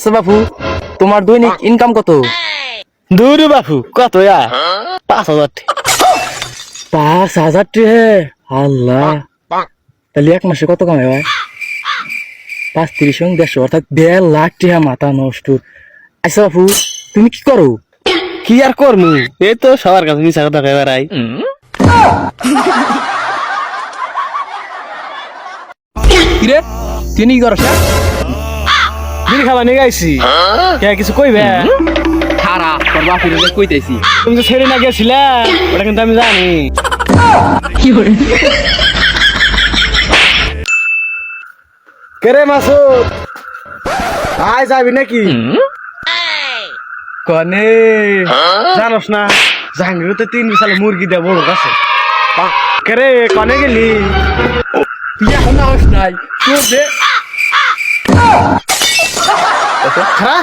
আচ্ছা বাপু তোমার দৈনিক ইনকাম কত? দূর বাপু কত ইয়া? পাঁচ হাজার পাঁচ হাজার টাকা আল্লাহ। তাহলে এক মাসে কত কামাই হয়? পাঁচ তিরিশ দেড়শো অর্থাৎ দেড় লাখ টাকা মাথা নষ্ট। আচ্ছা বাপু তুমি কি করো? কি আর করমু? এই তো সবার কাছে মিশা কথা কয়ে বেড়াই। কিরে? তুই কি করো বিড়ি খাবার নিয়ে গাইছি কে কিছু কইবে? খারা তোর বাপুর কইতেছি। তুমি তো ছেড়ে না গেছিলা ওটা কিন্তু আমি জানি। কেরে? মাসুদ? আয় যাবি নাকি? কনে? জানোস না জাহাঙ্গীর তো তিন বিশাল মুরগি দেয় বড় কাছে কেরে কনে গেলি? তুই এখন আস নাই তোর দে হ্যাঁ